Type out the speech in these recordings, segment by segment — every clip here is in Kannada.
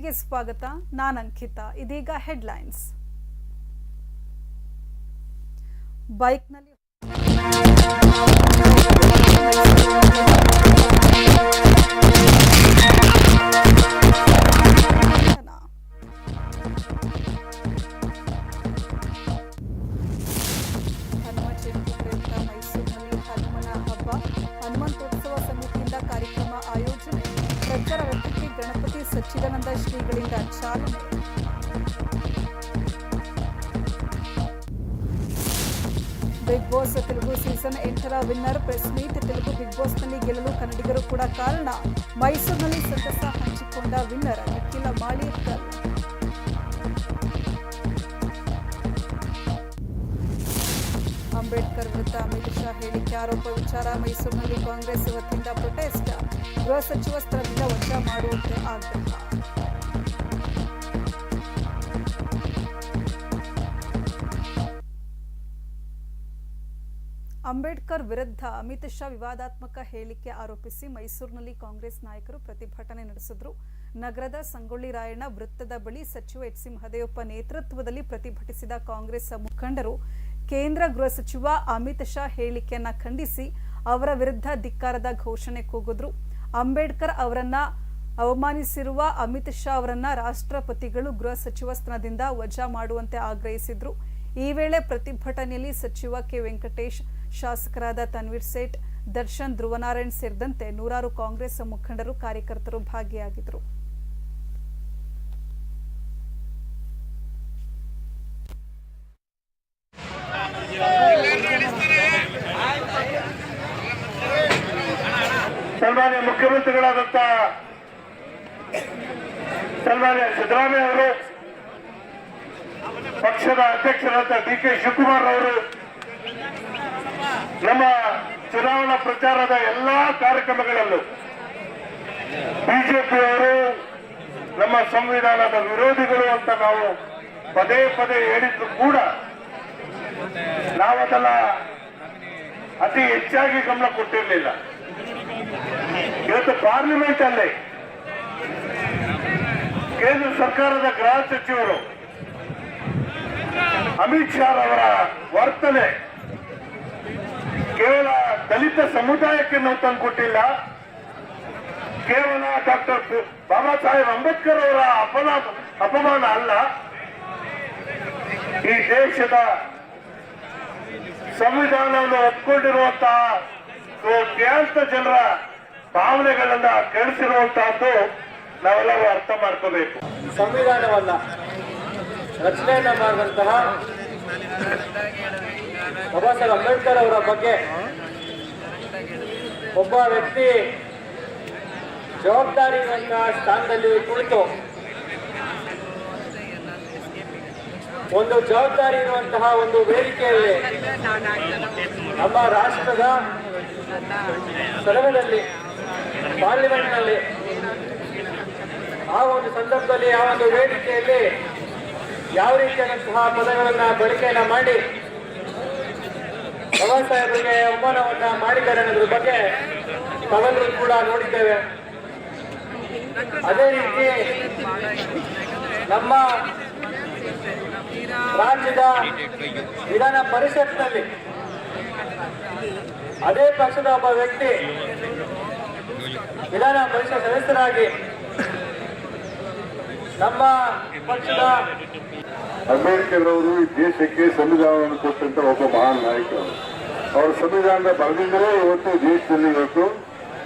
ಟಿವಿಗೆ ಸ್ವಾಗತ. ನಾನು ಅಂಕಿತಾ ಇದೀಗ ಹೆಡ್ಲೈನ್ಸ್. ಬೈಕ್ನಲ್ಲಿ ಶ್ರೀಗಳಿಂದ ಚಾಲನೆ ಬಿಗ್ ಬಾಸ್ ತೆಲುಗು ಸೀಸನ್ ಎಂಟರ winner press meet Telugu Bigg ಬಾಸ್ನಲ್ಲಿ ಗೆಲ್ಲಲು ಕನ್ನಡಿಗರು ಕೂಡ ಕಾರಣ. ಮೈಸೂರಿನಲ್ಲಿ ಸಂತಸ ಹಂಚಿಕೊಂಡ ವಿನ್ನರ್ ನಿಖಿಲ ಮಾಳಿಯಕ್ಕರ್ ಅಂಬೇಡ್ಕರ್ ವಿರುದ್ಧ ಅಮಿತ್ ಶಾ ಹೇಳಿಕೆ ಆರೋಪ ವಿಚಾರ. ಮೈಸೂರಿನಲ್ಲಿ ಕಾಂಗ್ರೆಸ್ ವತಿಯಿಂದ ಪ್ರೊಟೆಸ್ಟ್ ಗೃಹ ಸಚಿವ ಸ್ಥಳದಿಂದ ವಜಾ ಮಾಡುವಂತೆ ಆಗ್ರಹ. ಅಂಬೇಡ್ಕರ್ ವಿರುದ್ಧ ಅಮಿತ್ ಶಾ ವಿವಾದಾತ್ಮಕ ಹೇಳಿಕೆ ಆರೋಪಿಸಿ ಮೈಸೂರಿನಲ್ಲಿ ಕಾಂಗ್ರೆಸ್ ನಾಯಕರು ಪ್ರತಿಭಟನೆ ನಡೆಸಿದ್ರು. ನಗರದ ಸಂಗೊಳ್ಳಿ ರಾಯಣ್ಣ ವೃತ್ತದ ಬಳಿ ಸಚಿವ ಎಚ್ ಸಿ ಮಹದೇವಪ್ಪ ನೇತೃತ್ವದಲ್ಲಿ ಪ್ರತಿಭಟಿಸಿದ ಕಾಂಗ್ರೆಸ್ ಮುಖಂಡರು ಕೇಂದ್ರ ಗೃಹ ಸಚಿವ ಅಮಿತ್ ಶಾ ಹೇಳಿಕೆಯನ್ನ ಖಂಡಿಸಿ ಅವರ ವಿರುದ್ಧ ಧಿಕ್ಕಾರದ ಘೋಷಣೆ ಕೂಗಿದ್ರು. ಅಂಬೇಡ್ಕರ್ ಅವರನ್ನ ಅವಮಾನಿಸಿರುವ ಅಮಿತ್ ಶಾ ಅವರನ್ನ ರಾಷ್ಟ್ರಪತಿಗಳು ಗೃಹ ಸಚಿವ ಸ್ಥಾನದಿಂದ ವಜಾ ಮಾಡುವಂತೆ ಆಗ್ರಹಿಸಿದ್ರು. ಈ ವೇಳೆ ಪ್ರತಿಭಟನೆಯಲ್ಲಿ ಸಚಿವ ಕೆ ವೆಂಕಟೇಶ್ ಶಾಸಕರಾದ ತನ್ವೀರ್ ಸೇಠ್, ದರ್ಶನ್ ಧ್ರುವನಾರಾಯಣ್ ಸೇರಿದಂತೆ ನೂರಾರು ಕಾಂಗ್ರೆಸ್ ಮುಖಂಡರು, ಕಾರ್ಯಕರ್ತರು ಭಾಗಿಯಾಗಿದ್ದರು. ಸನ್ಮಾನ್ಯ ಮುಖ್ಯಮಂತ್ರಿಗಳಾದಂತ ಸನ್ಮಾನ್ಯ ಸಿದ್ದರಾಮಯ್ಯ ಅವರು, ಪಕ್ಷದ ಅಧ್ಯಕ್ಷರಾದ ಡಿ ಕೆ ಶಿವಕುಮಾರ್ ಅವರು ನಮ್ಮ ಚುನಾವಣಾ ಪ್ರಚಾರದ ಎಲ್ಲಾ ಕಾರ್ಯಕ್ರಮಗಳಲ್ಲೂ ಬಿಜೆಪಿಯವರು ನಮ್ಮ ಸಂವಿಧಾನದ ವಿರೋಧಿಗಳು ಅಂತ ನಾವು ಪದೇ ಪದೇ ಹೇಳಿದ್ರು ಕೂಡ ನಾವದೆಲ್ಲ ಅತಿ ಹೆಚ್ಚಾಗಿ ಗಮನ ಕೊಟ್ಟಿರಲಿಲ್ಲ. ಇವತ್ತು ಪಾರ್ಲಿಮೆಂಟ್ ಅಲ್ಲಿ ಕೇಂದ್ರ ಸರ್ಕಾರದ ಗೃಹ ಸಚಿವರು ಅಮಿತ್ ಶಾ ಅವರ ವರ್ತನೆ ದಲಿತ ಸಮುದಾಯಕ್ಕೆ ನಾವು ತಂದು ಕೊಟ್ಟಿಲ್ಲ. ಕೇವಲ ಡಾಕ್ಟರ್ ಬಾಬಾ ಸಾಹೇಬ್ ಅಂಬೇಡ್ಕರ್ ಅವರ ಅಪಮಾನ ಅಪಮಾನ ಅಲ್ಲ. ಈ ದೇಶದ ಸಂವಿಧಾನವನ್ನು ಒಪ್ಕೊಂಡಿರುವಂತಹ ಕೋಟ್ಯಾಂತ ಜನರ ಭಾವನೆಗಳನ್ನ ಕೆಡಿಸಿರುವಂತಹದ್ದು ನಾವೆಲ್ಲರೂ ಅರ್ಥ ಮಾಡ್ಕೋಬೇಕು. ಸಂವಿಧಾನವನ್ನ ರಚನೆಯನ್ನ ಮಾಡಿದಂತಹ ಬಾಬಾ ಸಾಹೇಬ್ ಅಂಬೇಡ್ಕರ್ ಅವರ ಬಗ್ಗೆ ಒಬ್ಬ ವ್ಯಕ್ತಿ ಜವಾಬ್ದಾರಿ ನನ್ನ ಸ್ಥಾನದಲ್ಲಿ ಕುಳಿತು ಒಂದು ಜವಾಬ್ದಾರಿ ಇರುವಂತಹ ಒಂದು ವೇದಿಕೆಯಲ್ಲಿ ನಮ್ಮ ರಾಷ್ಟ್ರದ ಸದನದಲ್ಲಿ ಪಾರ್ಲಿಮೆಂಟ್ನಲ್ಲಿ ಆ ಒಂದು ಸಂದರ್ಭದಲ್ಲಿ ಆ ಒಂದು ವೇದಿಕೆಯಲ್ಲಿ ಯಾವ ರೀತಿಯಾದಂತಹ ಪದಗಳನ್ನ ಬಳಕೆಯನ್ನ ಮಾಡಿ ಬಾಬಾ ಸಾಹೇಬರಿಗೆ ಅವಮಾನವನ್ನ ಮಾಡಿದ್ದಾರೆ ಅನ್ನೋದ್ರ ಬಗ್ಗೆ ತಾವೆಲ್ಲರೂ ಕೂಡ ನೋಡಿದ್ದೇವೆ. ಅದೇ ರೀತಿ ನಮ್ಮ ರಾಜ್ಯದ ವಿಧಾನ ಪರಿಷತ್ನಲ್ಲಿ ಅದೇ ಪಕ್ಷದ ಒಬ್ಬ ವ್ಯಕ್ತಿ ವಿಧಾನ ಪರಿಷತ್ ಸದಸ್ಯರಾಗಿ ನಮ್ಮ ಪಕ್ಷದ ಅಂಬೇಡ್ಕರ್ ಅವರು ಈ ದೇಶಕ್ಕೆ ಸಂವಿಧಾನವನ್ನು ಕೊಟ್ಟಂತ ಒಬ್ಬ ಮಹಾನ್ ನಾಯಕರು. ಅವರ ಸಂವಿಧಾನದ ಬರದಿಂದಲೇ ಇವತ್ತು ದೇಶದಲ್ಲಿ ಇವತ್ತು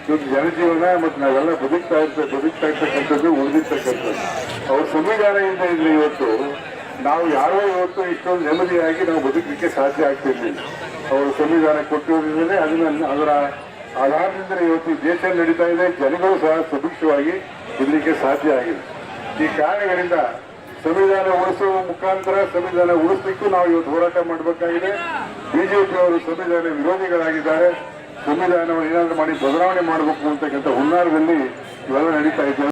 ಇವತ್ತು ಜನಜೀವನ ಮತ್ತು ನಾವೆಲ್ಲ ಬದುಕ್ತಾ ಇರ್ತೇವೆ ಬದುಕ್ತಾ ಇರ್ತಕ್ಕಂಥದ್ದು ಉಳಿದಿರ್ತಕ್ಕಂಥದ್ದು. ಅವ್ರ ಸಂವಿಧಾನ ಇಲ್ಲದೆ ಇದ್ರೆ ಇವತ್ತು, ನಾವು ಯಾರೋ ಇವತ್ತು ಇಷ್ಟೊಂದು ನೆಮ್ಮದಿಯಾಗಿ ನಾವು ಬದುಕಲಿಕ್ಕೆ ಸಾಧ್ಯ ಆಗ್ತಿರ್ಲಿಲ್ಲ. ಅವರು ಸಂವಿಧಾನ ಕೊಟ್ಟಿರೋದ್ರಿಂದಲೇ ಅದನ್ನ ಅದರ ಆಧಾರದಿಂದ ಇವತ್ತು ಈ ದೇಶ ನಡೀತಾ ಇದೆ. ಜನಗಳು ಸಹ ಸುಭಿಕ್ಷವಾಗಿ ಇರಲಿಕ್ಕೆ ಸಾಧ್ಯ ಆಗಿದೆ. ಈ ಕಾರಣಗಳಿಂದ ಸಂವಿಧಾನ ಉಳಿಸುವ ಮುಖಾಂತರ ಸಂವಿಧಾನ ಉಳಿಸ್ಲಿಕ್ಕೂ ನಾವು ಇವತ್ತು ಹೋರಾಟ ಮಾಡಬೇಕಾಗಿದೆ. ಬಿಜೆಪಿ ಅವರು ಸಂವಿಧಾನ ವಿರೋಧಿಗಳಾಗಿದ್ದಾರೆ. ಸಂವಿಧಾನವನ್ನು ಏನಾದರೂ ಮಾಡಿ ಬದಲಾವಣೆ ಮಾಡಬೇಕು ಅಂತಕ್ಕಂಥ ಹುನ್ನಾರದಲ್ಲಿ ಇವೆಲ್ಲ ನಡೀತಾ ಇದೆ.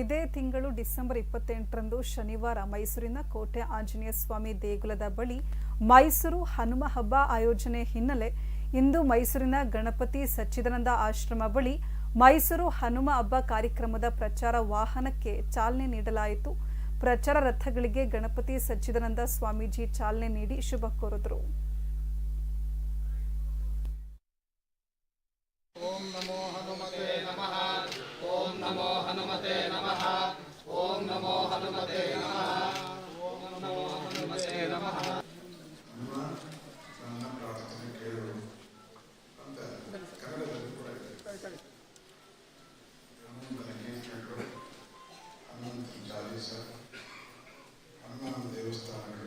ಇದೇ ತಿಂಗಳು ಡಿಸೆಂಬರ್ ಇಪ್ಪತ್ತೆಂಟರಂದು ಶನಿವಾರ ಮೈಸೂರಿನ ಕೋಟೆ ಆಂಜನೇಯ ಸ್ವಾಮಿ ದೇಗುಲದ ಬಳಿ ಮೈಸೂರು ಹನುಮ ಹಬ್ಬ ಆಯೋಜನೆ ಹಿನ್ನೆಲೆ ಇಂದು ಮೈಸೂರಿನ ಗಣಪತಿ ಸಚ್ಚಿದಾನಂದ ಆಶ್ರಮ ಬಳಿ ಮೈಸೂರು ಹನುಮ ಹಬ್ಬ ಕಾರ್ಯಕ್ರಮದ ಪ್ರಚಾರ ವಾಹನಕ್ಕೆ ಚಾಲನೆ ನೀಡಲಾಯಿತು. ಪ್ರಚಾರ ರಥಗಳಿಗೆ ಗಣಪತಿ ಸಚ್ಚಿದಾನಂದ ಸ್ವಾಮೀಜಿ ಚಾಲನೆ ನೀಡಿ ಶುಭ ಕೋರಿದರು. Thank ಹನುಮನ ದೇವಸ್ಥಾನಗಳು ಎಲ್ಲೆಲ್ಲೂ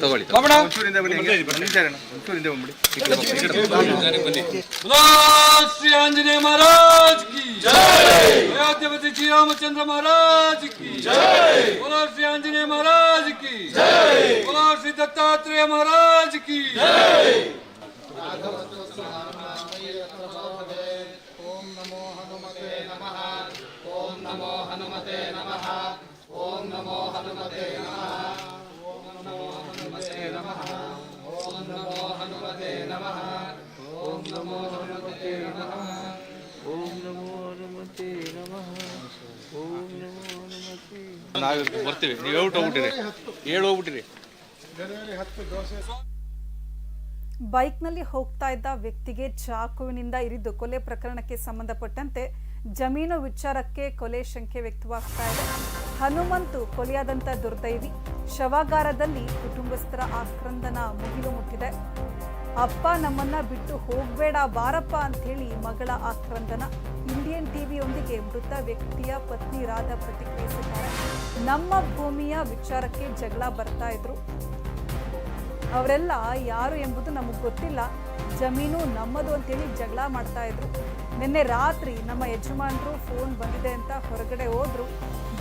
ತಗೊಳ್ಳಿ ಒಂಚೂರಿಂದ ಬನ್ನಿ ಹಂಗೆ. ಒಂದ್ ನಿಮಿಷ ಇರೋಣ. ಒಂಚೂರಿಂದ ಬಂದ್ಬಿಡಿ बोलो श्री आंजनेय महाराज की जय अयोध्यापति श्री रामचंद्र महाराज की ಬರ್ತೀವಿ. ನೀವು ಔಟ್ ಹೋಗ್ಬಿಟ್ಟಿರಿ. ಏಳು ಬೈಕ್ನಲ್ಲಿ ಹೋಗ್ತಾ ಇದ್ದ ವ್ಯಕ್ತಿಗೆ ಚಾಕುವಿನಿಂದ ಇರಿದು ಕೊಲೆ ಪ್ರಕರಣಕ್ಕೆ ಸಂಬಂಧಪಟ್ಟಂತೆ ಜಮೀನು ವಿಚಾರಕ್ಕೆ ಕೊಲೆ ಶಂಕೆ ವ್ಯಕ್ತವಾಗ್ತಾ ಇದೆ. ಹನುಮಂತು ಕೊಲೆಯಾದಂಥ ದುರ್ದೈವಿ ಶವಾಗಾರದಲ್ಲಿ ಕುಟುಂಬಸ್ಥರ ಆಕ್ರಂದನ ಮುಗಿಲು ಮುಟ್ಟಿದೆ. ಅಪ್ಪ ನಮ್ಮನ್ನ ಬಿಟ್ಟು ಹೋಗ್ಬೇಡ ಬಾರಪ್ಪ ಅಂಥೇಳಿ ಮಗಳ ಆಕ್ರಂದನ ಇಂಡಿಯನ್ ಟಿವಿಯೊಂದಿಗೆ ಮೃತ ವ್ಯಕ್ತಿಯ ಪತ್ನಿ ರಾಧ ಪ್ರತಿಕ್ರಿಯಿಸಿದ್ದಾರೆ. ನಮ್ಮ ಭೂಮಿಯ ವಿಚಾರಕ್ಕೆ ಜಗಳ ಬರ್ತಾ ಇದ್ರು. ಅವರೆಲ್ಲ ಯಾರು ಎಂಬುದು ನಮಗೆ ಗೊತ್ತಿಲ್ಲ. ಜಮೀನು ನಮ್ಮದು ಅಂತೇಳಿ ಜಗಳ ಮಾಡ್ತಾ ಇದ್ರು. ನಿನ್ನೆ ರಾತ್ರಿ ನಮ್ಮ ಯಜಮಾನರು ಫೋನ್ ಬಂದಿದೆ ಅಂತ ಹೊರಗಡೆ ಹೋದ್ರು.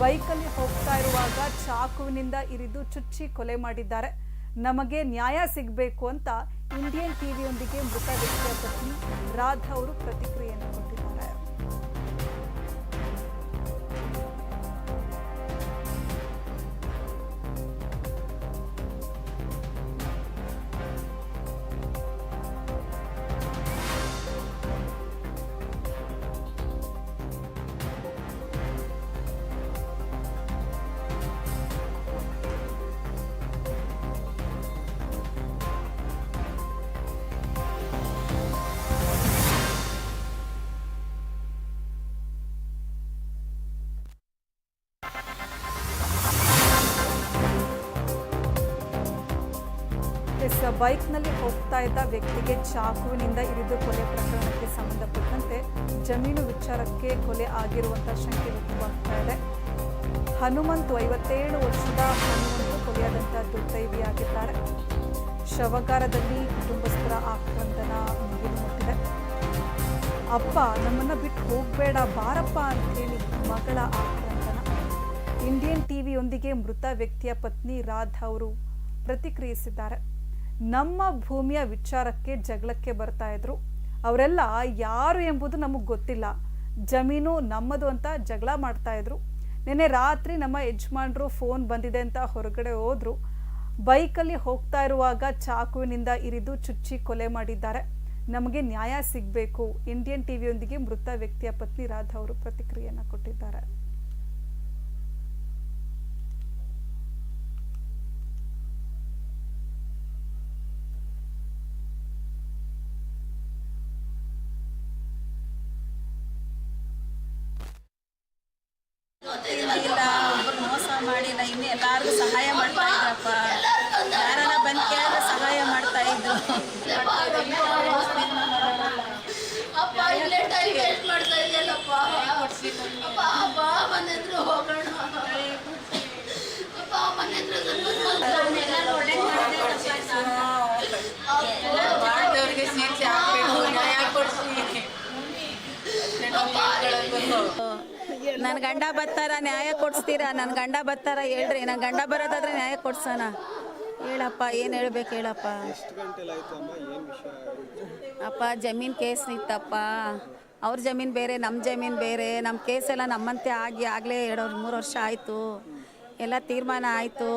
ಬೈಕಲ್ಲಿ ಹೋಗ್ತಾ ಇರುವಾಗ ಚಾಕುವಿನಿಂದ ಇರಿದು ಚುಚ್ಚಿ ಕೊಲೆ ಮಾಡಿದ್ದಾರೆ. ನಮಗೆ ನ್ಯಾಯ ಸಿಗಬೇಕು ಅಂತ ಇಂಡಿಯನ್ ಟಿವಿಯೊಂದಿಗೆ ಮೃತ ವ್ಯಕ್ತಿಯ ಪತ್ನಿ ರಾಧಾ ಅವರು ಪ್ರತಿಕ್ರಿಯೆಯನ್ನು ಬೈಕ್ನಲ್ಲಿ ಹೋಗ್ತಾ ಇದ್ದ ವ್ಯಕ್ತಿಗೆ ಚಾಕುವಿನಿಂದ ಇರಿದು ಕೊಲೆ ಪ್ರಕರಣಕ್ಕೆ ಸಂಬಂಧಪಟ್ಟಂತೆ ಜಮೀನು ವಿಚಾರಕ್ಕೆ ಕೊಲೆ ಆಗಿರುವಂಥ ಶಂಕೆ ವ್ಯಕ್ತವಾಗ್ತಾ ಇದೆ. ಹನುಮಂತು ಐವತ್ತೇಳು ವರ್ಷದ ಹನುಮಂತು ಕೊಲೆಯಾದಂಥ ದುರ್ದೈವಿಯಾಗಿದ್ದಾರೆ. ಶವಗಾರದಲ್ಲಿ ಕುಟುಂಬಸ್ಥರ ಆಕ್ರಂದನ ಮುಗಿದು ಮುಟ್ಟಿದೆ. ಅಪ್ಪ, ನಮ್ಮನ್ನ ಬಿಟ್ಟು ಹೋಗ್ಬೇಡ, ಬಾರಪ್ಪ ಅಂತೇಳಿ ಮಗಳ ಆಕ್ರಂದನ. ಇಂಡಿಯನ್ ಟಿವಿಯೊಂದಿಗೆ ಮೃತ ವ್ಯಕ್ತಿಯ ಪತ್ನಿ ರಾಧಾ ಅವರು ಪ್ರತಿಕ್ರಿಯಿಸಿದ್ದಾರೆ. ನಮ್ಮ ಭೂಮಿಯ ವಿಚಾರಕ್ಕೆ ಜಗಳಕ್ಕೆ ಬರ್ತಾ ಇದ್ರು. ಅವರೆಲ್ಲ ಯಾರು ಎಂಬುದು ನಮಗೆ ಗೊತ್ತಿಲ್ಲ. ಜಮೀನು ನಮ್ಮದು ಅಂತ ಜಗಳ ಮಾಡ್ತಾ ಇದ್ರು. ನಿನ್ನೆ ರಾತ್ರಿ ನಮ್ಮ ಯಜಮಾನ್ರು ಫೋನ್ ಬಂದಿದೆ ಅಂತ ಹೊರಗಡೆ ಹೋದ್ರು. ಬೈಕಲ್ಲಿ ಹೋಗ್ತಾ ಇರುವಾಗ ಚಾಕುವಿನಿಂದ ಇರಿದು ಚುಚ್ಚಿ ಕೊಲೆ ಮಾಡಿದ್ದಾರೆ. ನಮಗೆ ನ್ಯಾಯ ಸಿಗಬೇಕು. ಇಂಡಿಯನ್ ಟಿವಿಯೊಂದಿಗೆ ಮೃತ ವ್ಯಕ್ತಿಯ ಪತ್ನಿ ರಾಧಾ ಅವರು ಪ್ರತಿಕ್ರಿಯೆಯನ್ನು ಕೊಟ್ಟಿದ್ದಾರೆ ಆಗಿಲ್ಲ ಒಬ್ರು ಮೋಸ ಮಾಡಿಲ್ಲ ಇನ್ನು ಎಲ್ಲಾರ್ಗು ಸಹಾಯ ಮಾಡ್ತಾ ಇದ್ರಪ್ಪ ಯಾರನ್ನ ಬಂದು ಕೇಳಿದ್ರೆ ಸಹಾಯ ಮಾಡ್ತಾ ಇದ್ರು ಅಪ್ಪ ಇಲ್ಲೇ ಟೈಮ್ ವೇಸ್ಟ್ ಮಾಡ್ತಾ ಇದೆಯಲ್ಲಪ್ಪ ಅಪ್ಪ ಅಪ್ಪ ಮನೆ ಹತ್ರ ಹೋಗೋಣ ಅಪ್ಪ ಮನೆ ಮಾಡಿದವ್ರಿಗೆ ಶಿಕ್ಷೆ ಹಾಕ್ಬೇಕು ನ್ಯಾಯ ಕೊಡಿಸಿ ನನ್ನ ಗಂಡ ಬತ್ತಾರ ನ್ಯಾಯ ಕೊಡಿಸ್ತೀರಾ? ನನ್ನ ಗಂಡ ಬತ್ತಾರ ಹೇಳ್ರಿ. ನನ್ನ ಗಂಡ ಬರೋದಾದ್ರೆ ನ್ಯಾಯ ಕೊಡ್ಸೋಣ. ಹೇಳಪ್ಪ, ಏನು ಹೇಳ್ಬೇಕು ಹೇಳಪ್ಪ? ಅಪ್ಪ, ಜಮೀನು ಕೇಸ್ ಇತ್ತಪ್ಪ. ಅವ್ರ ಜಮೀನು ಬೇರೆ ನಮ್ಮ ಜಮೀನು ಬೇರೆ. ನಮ್ಮ ಕೇಸೆಲ್ಲ ನಮ್ಮಂತೆ ಆಗಿ ಆಗಲೇ ಎರಡು ಮೂರು ವರ್ಷ ಆಯಿತು. ಎಲ್ಲ ತೀರ್ಮಾನ ಆಯಿತು.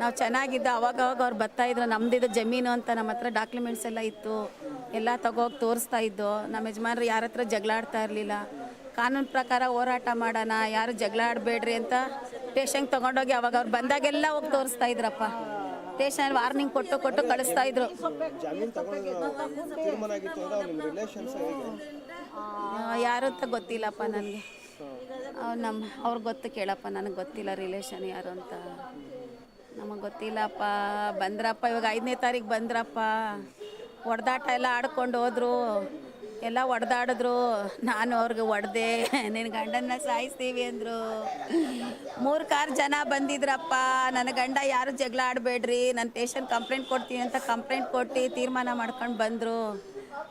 ನಾವು ಚೆನ್ನಾಗಿದ್ದು, ಅವಾಗ ಅವಾಗ ಅವ್ರು ಬರ್ತಾಯಿದ್ರು ನಮ್ಮದಿದ್ದು ಜಮೀನು ಅಂತ ನಮ್ಮ ಹತ್ರ ಡಾಕ್ಯುಮೆಂಟ್ಸ್ ಎಲ್ಲ ಇತ್ತು. ಎಲ್ಲ ತಗೋಗಿ ತೋರಿಸ್ತಾ ಇದ್ದು. ನಮ್ಮ ಯಜಮಾನ್ರು ಯಾರ ಹತ್ರ ಜಗಳ ಆಡ್ತಾ ಇರಲಿಲ್ಲ. ಕಾನೂನು ಪ್ರಕಾರ ಹೋರಾಟ ಮಾಡೋಣ, ಯಾರು ಜಗಳ ಆಡಬೇಡ್ರಿ ಅಂತ ಸ್ಟೇಷನ್ಗೆ ತೊಗೊಂಡೋಗಿ ಅವಾಗ ಅವ್ರು ಬಂದಾಗೆಲ್ಲ ಹೋಗಿ ತೋರಿಸ್ತಾ ಇದ್ರಪ್ಪ. ಟೇಷನ್ ವಾರ್ನಿಂಗ್ ಕೊಟ್ಟು ಕೊಟ್ಟು ಕಳಿಸ್ತಾ ಇದ್ರು. ಯಾರು ಅಂತ ಗೊತ್ತಿಲ್ಲಪ್ಪ ನನಗೆ. ನಮ್ಮ ಅವ್ರಿಗೆ ಗೊತ್ತು ಕೇಳಪ್ಪ, ನನಗೆ ಗೊತ್ತಿಲ್ಲ ರಿಲೇಷನ್ ಯಾರು ಅಂತ. ನಮಗೆ ಗೊತ್ತಿಲ್ಲಪ್ಪ, ಬಂದ್ರಪ್ಪ, ಇವಾಗ ಐದನೇ ತಾರೀಕು ಬಂದ್ರಪ್ಪ. ಹೊಡೆದಾಟ ಎಲ್ಲ ಆಡ್ಕೊಂಡು ಹೋದ್ರು. ಎಲ್ಲ ಒಡೆದಾಡಿದ್ರು. ನಾನು ಅವ್ರಿಗೆ ಹೊಡೆದೆ ನಿನ್ನ ಗಂಡನ್ನ ಸಾಯಿಸ್ತೀವಿ ಅಂದರು. ಮೂರು ಕಾರ್ ಜನ ಬಂದಿದ್ರಪ್ಪ ನನ್ನ ಗಂಡ ಯಾರು ಜಗಳ ಆಡಬೇಡ್ರಿ ನನ್ನ ಪೇಷಂಟ್ ಕಂಪ್ಲೇಂಟ್ ಕೊಡ್ತೀನಿ ಅಂತ ಕಂಪ್ಲೇಂಟ್ ಕೊಟ್ಟು ತೀರ್ಮಾನ ಮಾಡ್ಕೊಂಡು ಬಂದರು.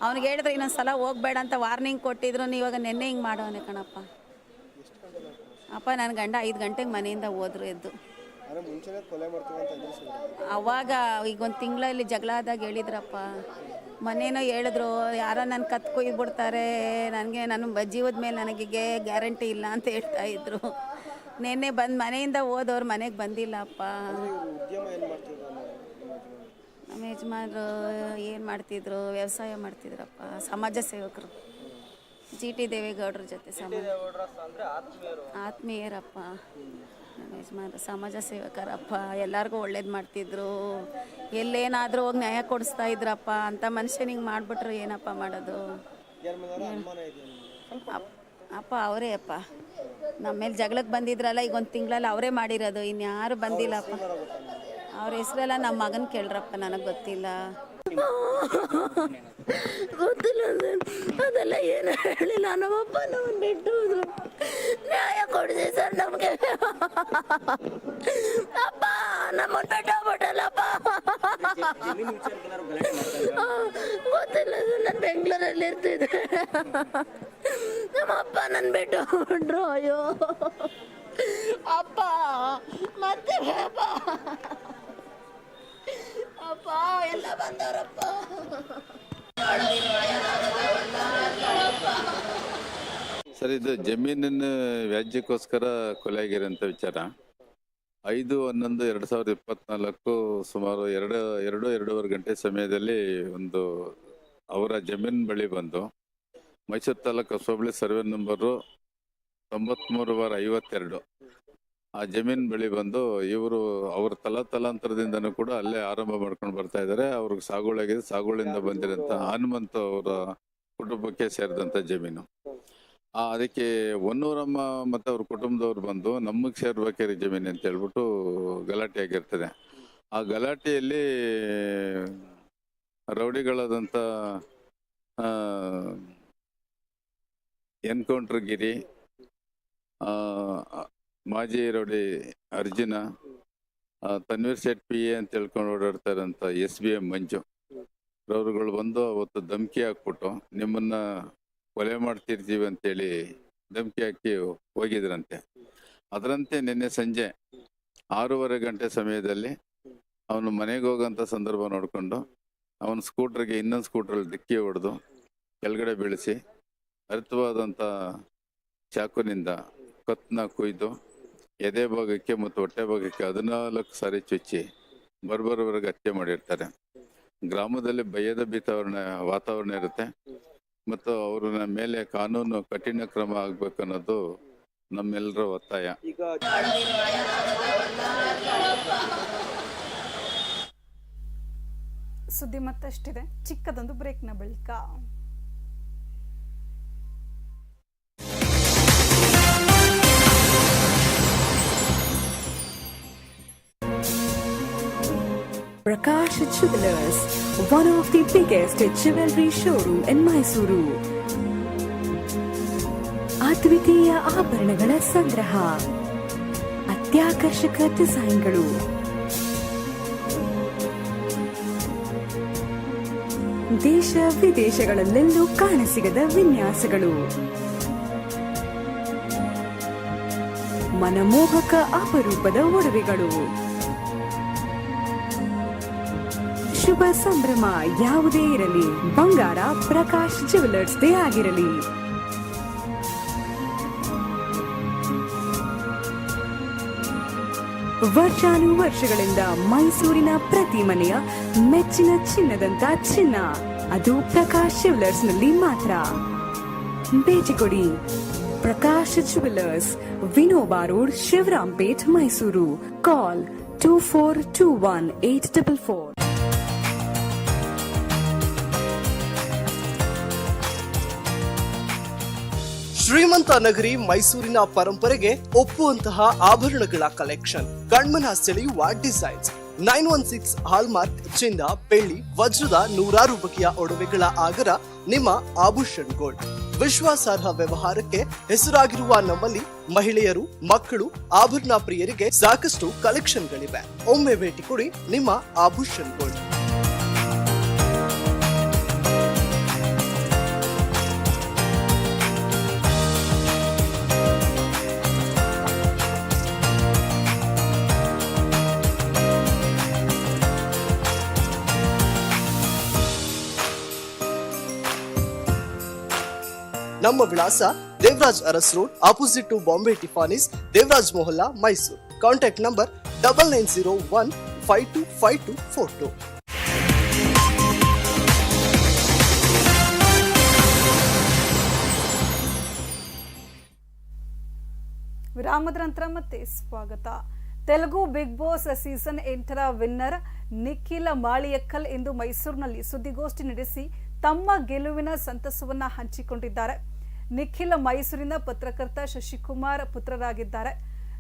ಅವ್ನಿಗೆ ಹೇಳಿದ್ರೆ ಇನ್ನೊಂದು ಸಲ ಹೋಗ್ಬೇಡ ಅಂತ ವಾರ್ನಿಂಗ್ ಕೊಟ್ಟಿದ್ರು. ಇವಾಗ ನೆನ್ನೆ ಹಿಂಗೆ ಮಾಡೋನೆ ಕಣಪ್ಪ. ಅಪ್ಪ ನನ್ನ ಗಂಡ ಐದು ಗಂಟೆಗೆ ಮನೆಯಿಂದ ಹೋದ್ರು ಎದ್ದು. ಅವಾಗ ಈಗ ಒಂದು ತಿಂಗಳಲ್ಲಿ ಜಗಳ ಆದಾಗ ಹೇಳಿದ್ರಪ್ಪ ಮನೇನೋ ಹೇಳಿದ್ರು ಯಾರೋ ನನ್ನ ಕತ್ ಕೊಯ್ಬಿಡ್ತಾರೆ ನನಗೆ ನನ್ನ ಜೀವದ ಮೇಲೆ ನನಗೆ ಗ್ಯಾರಂಟಿ ಇಲ್ಲ ಅಂತ ಹೇಳ್ತಾ ಇದ್ರು. ನಿನ್ನೆ ಬಂದು ಮನೆಯಿಂದ ಹೋದವ್ರು ಮನೆಗೆ ಬಂದಿಲ್ಲಪ್ಪ. ನಮ್ಮ ಯಜಮಾನ್ರು ಏನು ಮಾಡ್ತಿದ್ರು ವ್ಯವಸಾಯ ಮಾಡ್ತಿದ್ರಪ್ಪ ಸಮಾಜ ಸೇವಕರು. ಜಿ ಟಿ ದೇವೇಗೌಡ್ರ ಜೊತೆ ಸಮಾಜ ಆತ್ಮೀಯರಪ್ಪ. ಸಮಾಜ ಸೇವಕರಪ್ಪ, ಎಲ್ಲರಿಗೂ ಒಳ್ಳೇದು ಮಾಡ್ತಿದ್ರು. ಎಲ್ಲೇನಾದರೂ ಹೋಗಿ ನ್ಯಾಯ ಕೊಡಿಸ್ತಾ ಇದ್ರಪ್ಪ ಅಂತ ಮನುಷ್ಯನಿಗೆ ಮಾಡಿಬಿಟ್ರು ಏನಪ್ಪ ಮಾಡೋದು? ಅಪ್- ಅಪ್ಪ ಅವರೇ ಅಪ್ಪ. ನಮ್ಮ ಮೇಲೆ ಜಗಳಕ್ಕೆ ಬಂದಿದ್ರಲ್ಲ, ಈಗ ಒಂದು ತಿಂಗಳಲ್ಲಿ ಅವರೇ ಮಾಡಿರೋದು. ಇನ್ಯಾರು ಬಂದಿಲ್ಲಪ್ಪ. ಅವ್ರ ಹೆಸರೆಲ್ಲ ನಮ್ಮ ಮಗನ ಕೇಳ್ರಪ್ಪ, ನನಗೆ ಗೊತ್ತಿಲ್ಲ. ಗೊತ್ತಿಲ್ಲ ಸರ್ ಅದೆಲ್ಲ ಏನು ಹೇಳಿಲ್ಲ. ನಮ್ಮಪ್ಪ ನಮ್ಮನ್ನು ಹೋದ್ರು. ನ್ಯಾಯ ಕೊಡಿಸಿ ಸರ್ ನಮಗೆ. ಅಪ್ಪ, ನಮ್ಮನ್ನು ಬಿಟ್ಟೋಗ್ಬಿಟ್ಟಲ್ಲಪ್ಪ ಗೊತ್ತಿಲ್ಲ ಸರ್ ನಾನು ಬೆಂಗಳೂರಲ್ಲಿ ಇರ್ತಿದ್ದೆ. ನಮ್ಮಪ್ಪ ನನ್ನ ಬಿಟ್ಟು ಹೊಂಟ್ರು ಅಯ್ಯೋ. ಅಪ್ಪ, ಮತ್ತೆ ಅಪ್ಪ ಬಂದವರಪ್ಪ. ಸರ್, ಇದು ಜಮೀನಿನ ವ್ಯಾಜ್ಯಕ್ಕೋಸ್ಕರ ಕೊಲೆ ಆಗಿರೋಂಥ ವಿಚಾರ. ಐದು, ಹನ್ನೊಂದು, ಎರಡು ಸಾವಿರದ ಇಪ್ಪತ್ನಾಲ್ಕು ಸುಮಾರು ಎರಡು ಎರಡು, ಎರಡೂವರೆ ಗಂಟೆ ಸಮಯದಲ್ಲಿ ಒಂದು ಅವರ ಜಮೀನು ಬಳಿ ಬಂದು ಮೈಸೂರು ತಾಲೂಕು ಸೋಬಳಿ ಸರ್ವೆ ನಂಬರು ತೊಂಬತ್ಮೂರು ಬಾರ್ ಐವತ್ತೆರಡು. ಆ ಜಮೀನ್ ಬೆಳಿ ಬಂದು ಇವರು ಅವ್ರ ತಲಾ ತಲಾಂತರದಿಂದನೂ ಕೂಡ ಅಲ್ಲೇ ಆರಂಭ ಮಾಡ್ಕೊಂಡು ಬರ್ತಾ ಇದ್ದಾರೆ ಅವ್ರಿಗೆ ಸಾಗುವಳಿಯಾಗಿದೆ ಸಾಗುವಳಿಯಿಂದ ಬಂದಿರಂತ ಹನುಮಂತ ಅವರ ಕುಟುಂಬಕ್ಕೆ ಸೇರಿದಂತ ಜಮೀನು. ಆ, ಅದಕ್ಕೆ ಒನ್ನೂರಮ್ಮ ಮತ್ತೆ ಅವ್ರ ಕುಟುಂಬದವ್ರು ಬಂದು ನಮಗೆ ಸೇರ್ಬೇಕಾರಿ ಜಮೀನು ಅಂತ ಹೇಳ್ಬಿಟ್ಟು ಗಲಾಟೆ ಆಗಿರ್ತದೆ. ಆ ಗಲಾಟೆಯಲ್ಲಿ ರೌಡಿಗಳಾದಂಥ ಎನ್ಕೌಂಟರ್ ಗಿರಿ ಆ, ಮಾಜಿ rowdy Arjuna Tanveer Sait P A ಅಂತ ಹೇಳ್ಕೊಂಡು ಓಡಾಡ್ತಾ ಇರೋಂಥ ಎಸ್ ಬಿ ಎಂ ಮಂಜು. ರವರುಗಳು ಬಂದು ಅವತ್ತು ಧಮ್ಕಿ ಹಾಕ್ಬಿಟ್ಟು ನಿಮ್ಮನ್ನ ಕೊಲೆ ಮಾಡ್ತಿರ್ತೀವಿ ಅಂತೇಳಿ ಧಮ್ಕಿ ಹಾಕಿ ಹೋಗಿದ್ರಂತೆ. ಅದರಂತೆ ನಿನ್ನೆ ಸಂಜೆ ಆರೂವರೆ ಗಂಟೆ ಸಮಯದಲ್ಲಿ ಅವನು ಮನೆಗೆ ಹೋಗೋಂಥ ಸಂದರ್ಭ ನೋಡಿಕೊಂಡು ಅವನ ಸ್ಕೂಟ್ರಿಗೆ ಇನ್ನೊಂದು ಸ್ಕೂಟ್ರಲ್ಲಿ ಡಿಕ್ಕಿ ಹೊಡೆದು ಕೆಳಗಡೆ ಬೀಳಿಸಿ ಅರ್ಥವಾದಂಥ ಚಾಕುನಿಂದ ಕತ್ನ ಕೊಯ್ದು ಎದೆ ಭಾಗಕ್ಕೆ ಮತ್ತು ಹೊಟ್ಟೆ ಭಾಗಕ್ಕೆ ಹದಿನಾಲ್ಕು ಸಾರಿ ಚುಚ್ಚಿ ಬರ್ಬರವರೆಗೆ ಹತ್ಯೆ ಮಾಡಿರ್ತಾರೆ. ಗ್ರಾಮದಲ್ಲಿ ಭಯದ ಭೀತಾವರಣ, ವಾತಾವರಣ ಇರುತ್ತೆ. ಮತ್ತು ಅವ್ರನ್ನ ಮೇಲೆ ಕಾನೂನು ಕಠಿಣ ಕ್ರಮ ಆಗ್ಬೇಕನ್ನೋದು ನಮ್ಮೆಲ್ಲರ ಒತ್ತಾಯ. ಸುದ್ದಿ ಮತ್ತಷ್ಟಿದೆ. ಚಿಕ್ಕದೊಂದು ಬ್ರೇಕ್ನ ಬಳಿಕ. Prakash Jewelers, one of the biggest jewelry showroom in. ಅದ್ವಿತೀಯ ಆಭರಣಗಳ ಸಂಗ್ರಹ ಅತ್ಯಾಕರ್ಷಕ ಡಿಸೈನ್ಗಳು. ದೇಶ ವಿದೇಶಗಳಲ್ಲೆಲ್ಲೂ ಕಾಣಸಿಗದ ವಿನ್ಯಾಸಗಳು. ಮನಮೋಹಕ ಅಪರೂಪದ ಒಡವೆಗಳು. ಶುಭ ಸಂಭ್ರಮ ಯಾವುದೇ ಇರಲಿ. ಬಂಗಾರ ಪ್ರಕಾಶ್ ಜುವೆಲರ್ಸ್ದೇ ಆಗಿರಲಿ. ವರ್ಷಾನುವರ್ಷಗಳಿಂದ ಮೈಸೂರಿನ ಪ್ರತಿ ಮನೆಯ ಮೆಚ್ಚಿನ ಚಿನ್ನದಂತ ಚಿನ್ನ. ಅದು ಪ್ರಕಾಶ್ನಲ್ಲಿ ಮಾತ್ರ. ಭೇಟಿ ಕೊಡಿ. Prakash Jewellers Vinoba road, Shivarampet, Mysuru. Call two four two one eight double four. ಶ್ರೀಮಂತ ನಗರಿ ಮೈಸೂರಿನ ಪರಂಪರೆಗೆ ಒಪ್ಪುವಂತಹ ಆಭರಣಗಳ ಕಲೆಕ್ಷನ್ ಕಣ್ಮನ ಸೆಳೆಯುವ designs nine one six hallmark ಚಿನ್ನ, ಬೆಳ್ಳಿ, ವಜ್ರದ ನೂರಾರು ಬಗೆಯ ಒಡವೆಗಳ ಆಗರ ನಿಮ್ಮ ಆಭೂಷಣ್ ಗೋಲ್ಡ್ ವಿಶ್ವಾಸಾರ್ಹ ವ್ಯವಹಾರಕ್ಕೆ ಹೆಸರಾಗಿರುವ ನಮ್ಮಲ್ಲಿ ಮಹಿಳೆಯರು, ಮಕ್ಕಳು, ಆಭರಣ ಪ್ರಿಯರಿಗೆ ಸಾಕಷ್ಟು ಕಲೆಕ್ಷನ್ಗಳಿವೆ ಒಮ್ಮೆ ಭೇಟಿ ಕೊಡಿ ನಿಮ್ಮ ಆಭೂಷಣ್ ಗೋಲ್ಡ್ ನಮ್ಮ ವಿಳಾಸ Devaraj Aras road opposite to Bombay Tiffany's Devaraj Mohalla, Mysuru. Contact number double nine zero one five two five two four two ವಿರಾಮದ ನಂತರ ಮತ್ತೆ ಸ್ವಾಗತ. ತೆಲುಗು ಬಿಗ್ ಬಾಸ್ ಸೀಸನ್ ಎಂಟರ ವಿನ್ನರ್ ನಿಖಿಲ ಮಾಳಿಯಕ್ಕಲ್ ಇಂದು ಮೈಸೂರಿನಲ್ಲಿ ಸುದ್ದಿಗೋಷ್ಠಿ ನಡೆಸಿ ತಮ್ಮ ಗೆಲುವಿನ ಸಂತಸವನ್ನ ಹಂಚಿಕೊಂಡಿದ್ದಾರೆ. ನಿಖಿಲ್ ಮೈಸೂರಿನ ಪತ್ರಕರ್ತ ಶಶಿಕುಮಾರ್ ಪುತ್ರರಾಗಿದ್ದಾರೆ.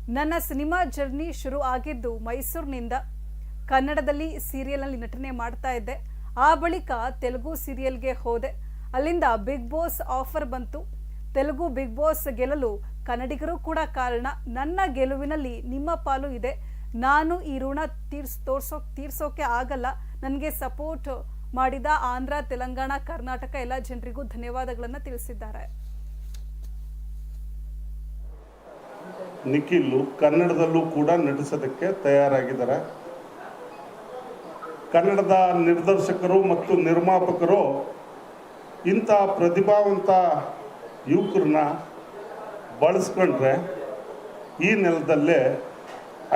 ನನ್ನ ಸಿನಿಮಾ ಜರ್ನಿ ಶುರು ಆಗಿದ್ದು ಮೈಸೂರಿನಿಂದ. ಕನ್ನಡದಲ್ಲಿ ಸೀರಿಯಲ್ನಲ್ಲಿ ನಟನೆ ಮಾಡ್ತಾ ಇದ್ದೆ. ಆ ಬಳಿಕ ತೆಲುಗು ಸೀರಿಯಲ್ಗೆ ಹೋದೆ. ಅಲ್ಲಿಂದ ಬಿಗ್ ಬಾಸ್ ಆಫರ್ ಬಂತು. ತೆಲುಗು ಬಿಗ್ ಬಾಸ್ ಗೆಲ್ಲಲು ಕನ್ನಡಿಗರು ಕೂಡ ಕಾರಣ. ನನ್ನ ಗೆಲುವಿನಲ್ಲಿ ನಿಮ್ಮ ಪಾಲು ಇದೆ. ನಾನು ಈ ಋಣ ತೀರ್ಸ್, ತೋರ್ಸೋ, ತೀರ್ಸೋಕೆ ಆಗಲ್ಲ. ನನಗೆ ಸಪೋರ್ಟ್ ಮಾಡಿದ ಆಂಧ್ರ, ತೆಲಂಗಾಣ, ಕರ್ನಾಟಕ ಎಲ್ಲ ಜನರಿಗೂ ಧನ್ಯವಾದಗಳನ್ನು ತಿಳಿಸಿದ್ದಾರೆ. ನಿಖಿಲ್ಲು ಕನ್ನಡದಲ್ಲೂ ಕೂಡ ನಟಿಸೋದಕ್ಕೆ ತಯಾರಾಗಿದ್ದಾರೆ. ಕನ್ನಡದ ನಿರ್ದೇಶಕರು ಮತ್ತು ನಿರ್ಮಾಪಕರು ಇಂಥ ಪ್ರತಿಭಾವಂತ ಯುವಕರನ್ನ ಬಳಸ್ಕೊಂಡ್ರೆ ಈ ನೆಲದಲ್ಲೇ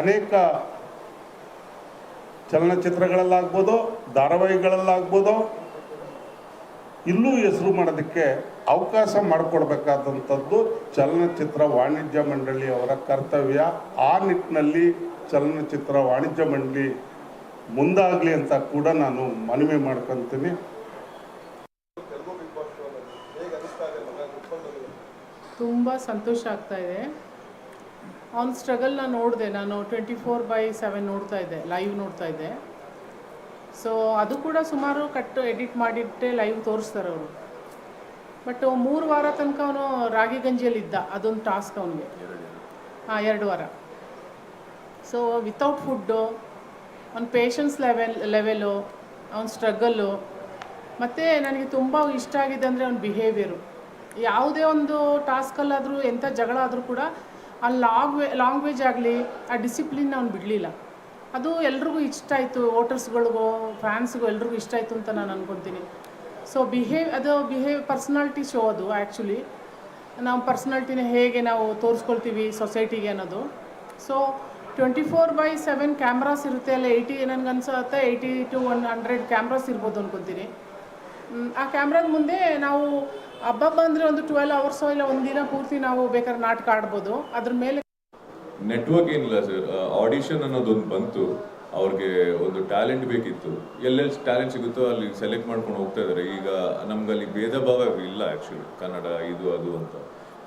ಅನೇಕ ಚಲನಚಿತ್ರಗಳಲ್ಲಾಗ್ಬೋದು, ಧಾರಾವಾಹಿಗಳಲ್ಲಾಗ್ಬೋದು, ಇಲ್ಲೂ ಹೆಸರು ಮಾಡೋದಕ್ಕೆ ಅವಕಾಶ ಮಾಡಿಕೊಡ್ಬೇಕಾದಂಥದ್ದು ಚಲನಚಿತ್ರ ವಾಣಿಜ್ಯ ಮಂಡಳಿ ಅವರ ಕರ್ತವ್ಯ. ಆ ನಿಟ್ಟಿನಲ್ಲಿ ಚಲನಚಿತ್ರ ವಾಣಿಜ್ಯ ಮಂಡಳಿ ಮುಂದಾಗಲಿ ಅಂತ ಕೂಡ ನಾನು ಮನವಿ ಮಾಡ್ಕೊತೀನಿ. ತುಂಬ ಸಂತೋಷ ಆಗ್ತಾ ಇದೆ. ಅವ್ನ ಸ್ಟ್ರಗಲ್ನ ನೋಡಿದೆ, ನಾನು ಟ್ವೆಂಟಿ ಫೋರ್ ಬೈ ಸೆವೆನ್ ನೋಡ್ತಾ ಇದ್ದೆ ಲೈವ್ ನೋಡ್ತಾ ಇದ್ದೆ. ಸೊ ಅದು ಕೂಡ ಸುಮಾರು ಕಟ್ಟು ಎಡಿಟ್ ಮಾಡಿಟ್ಟೆ ಲೈವ್ ತೋರಿಸ್ತಾರೆ ಅವರು. ಬಟ್ ಮೂರು ವಾರ ತನಕ ಅವನು ರಾಗಿ ಗಂಜಿಯಲ್ಲಿ ಇದ್ದ ಅದೊಂದು ಟಾಸ್ಕ್ ಅವನಿಗೆ. ಹಾಂ, ಎರಡು ವಾರ. ಸೊ ವಿತೌಟ್ ಫುಡ್ಡು ಅವ್ನ ಪೇಷನ್ಸ್ ಲೆವೆಲ್ ಲೆವೆಲು ಅವ್ನ ಸ್ಟ್ರಗಲ್ಲು ಮತ್ತು ನನಗೆ ತುಂಬ ಇಷ್ಟ ಆಗಿದೆ ಅಂದರೆ ಅವ್ನ ಬಿಹೇವಿಯರು ಯಾವುದೇ ಒಂದು ಟಾಸ್ಕಲ್ಲಾದರೂ ಎಂಥ ಜಗಳ ಆದರೂ ಕೂಡ, ಆ ಲಾಂಗ್ವೇ ಲಾಂಗ್ವೇಜ್ ಆಗಲಿ, ಆ ಡಿಸಿಪ್ಲಿನ್ ಅವ್ನು ಬಿಡಲಿಲ್ಲ. ಅದು ಎಲ್ರಿಗೂ ಇಷ್ಟ ಆಯಿತು ವೋಟರ್ಸ್ಗಳಿಗೂ ಫ್ಯಾನ್ಸ್ಗೂ ಎಲ್ರಿಗೂ ಇಷ್ಟ ಆಯಿತು ಅಂತ ನಾನು ಅನ್ಕೊತೀನಿ. ಸೊ ಬಿಹೇವ್ ಅದು ಬಿಹೇವ್ ಪರ್ಸ್ನಾಲ್ಟಿ ಶೋ ಅದು ಆ್ಯಕ್ಚುಲಿ ನಾವು ಪರ್ಸ್ನಾಲ್ಟಿನ ಹೇಗೆ ನಾವು ತೋರಿಸ್ಕೊಳ್ತೀವಿ ಸೊಸೈಟಿಗೆ ಅನ್ನೋದು. So twenty four by seven cameras ಇರುತ್ತೆ, ಅಲ್ಲ ಏಯ್ಟಿ ನನಗೆ ಅನ್ಸುತ್ತೆ eighty to one hundred cameras ಇರ್ಬೋದು ಅನ್ಕೊತೀನಿ. ಆ ಕ್ಯಾಮ್ರಾದ ಮುಂದೆ ನಾವು ಹಬ್ಬ ಬಂದರೆ ಒಂದು ಟ್ವೆಲ್ ಅವರ್ಸೋ ಇಲ್ಲ ಒಂದು ದಿನ ಪೂರ್ತಿ ನಾವು ಬೇಕಾದ್ರೆ ನಾಟಕ ಆಡ್ಬೋದು. ಅದ್ರ ಮೇಲೆ ನೆಟ್ವರ್ಕ್ ಏನಿಲ್ಲ ಸರ್ ಆಡಿಷನ್ ಅನ್ನೋದೊಂದು ಬಂತು. ಅವ್ರಿಗೆ ಒಂದು ಟ್ಯಾಲೆಂಟ್ ಬೇಕಿತ್ತು. ಎಲ್ಲೆಲ್ಲಿ ಟ್ಯಾಲೆಂಟ್ ಸಿಗುತ್ತೋ ಅಲ್ಲಿ ಸೆಲೆಕ್ಟ್ ಮಾಡ್ಕೊಂಡು ಹೋಗ್ತಾ ಇದ್ದಾರೆ ಈಗ ನಮ್ಗೆ ಅಲ್ಲಿ ಭೇದ ಭಾವ ಇಲ್ಲ ಆ್ಯಕ್ಚುಲಿ ಕನ್ನಡ ಇದು, ಅದು ಅಂತ.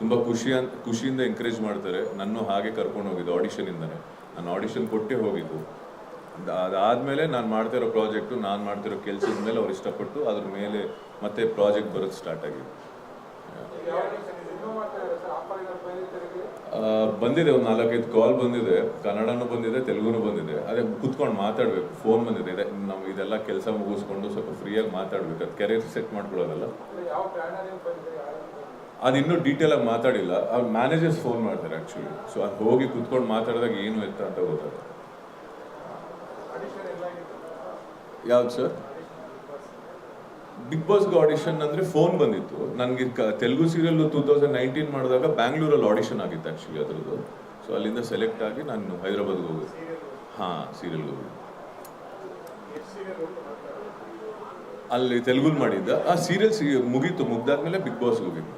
ತುಂಬ ಖುಷಿ ಅಂತ ಖುಷಿಯಿಂದ ಎಂಕರೇಜ್ ಮಾಡ್ತಾರೆ. ನಾನು ಹಾಗೆ ಕರ್ಕೊಂಡು ಹೋಗಿದ್ದು ಆಡಿಷನಿಂದನೇ ನಾನು ಆಡಿಷನ್ ಕೊಟ್ಟೇ ಹೋಗಿದ್ದು. ಅದಾದಮೇಲೆ ನಾನು ಮಾಡ್ತಿರೋ ಪ್ರಾಜೆಕ್ಟು ನಾನು ಮಾಡ್ತಿರೋ ಕೆಲಸದ ಮೇಲೆ ಅವ್ರು ಇಷ್ಟಪಟ್ಟು ಅದ್ರ ಮೇಲೆ ಮತ್ತೆ ಪ್ರಾಜೆಕ್ಟ್ ಬರೋದು ಸ್ಟಾರ್ಟ್ ಆಗಿದೆ ಬಂದಿದೆ, ಒಂದು ನಾಲ್ಕೈದು ಕಾಲ್ ಬಂದಿದೆ. ಕನ್ನಡನೂ ಬಂದಿದೆ, ತೆಲುಗುನು ಬಂದಿದೆ. ಅದೇ ಕುತ್ಕೊಂಡು ಮಾತಾಡಬೇಕು ಫೋನ್ ಬಂದಿದೆ. ಇದೆ ನಾವು ಇದೆಲ್ಲ ಕೆಲಸ ಮುಗಿಸ್ಕೊಂಡು ಸ್ವಲ್ಪ ಫ್ರೀಯಾಗಿ ಮಾತಾಡ್ಬೇಕು. ಅದು ಕೆರಿಯರ್ ಸೆಟ್ ಮಾಡ್ಕೊಳ್ಳೋದಲ್ಲ. ಅದು ಇನ್ನೂ ಡೀಟೇಲ್ ಆಗಿ ಮಾತಾಡಿಲ್ಲ. ಅವ್ರು ಮ್ಯಾನೇಜರ್ಸ್ ಫೋನ್ ಮಾಡ್ತಾರೆ ಆ್ಯಕ್ಚುಲಿ ಸೊ ಅದು ಹೋಗಿ ಕುತ್ಕೊಂಡು ಮಾತಾಡಿದಾಗ ಏನು ಎತ್ತ ಅಂತ ಗೊತ್ತಾಗುತ್ತೆ ಯಾವ್ದು ಸರ್ ಬಿಗ್ ಬಾಸ್ಗೆ ಆಡಿಷನ್ ಅಂದ್ರೆ ಫೋನ್ ಬಂದಿತ್ತು. ನನಗೆ Telugu serial two thousand nineteen ಮಾಡಿದಾಗ ಬ್ಯಾಂಗ್ಳೂರಲ್ಲಿ ಆಡಿಷನ್ ಆಗಿತ್ತು ಆ್ಯಕ್ಚುಲಿ ಅದರದ್ದು. ಸೊ ಅಲ್ಲಿಂದ ಸೆಲೆಕ್ಟ್ ಆಗಿ ನಾನು ಹೈದರಾಬಾದ್ಗೆ ಹೋಗಿದ್ದೆ ಹಾಂ ಸೀರಿಯಲ್ಗೆ ಹೋಗಿದ್ದೆ ಅಲ್ಲಿ ತೆಲುಗುಲ್ ಮಾಡಿದ್ದ. ಆ ಸೀರಿಯಲ್ ಮುಗೀತು. ಮುಗ್ದಾದ್ಮೇಲೆ ಬಿಗ್ ಬಾಸ್ಗೆ ಹೋಗಿದ್ದು.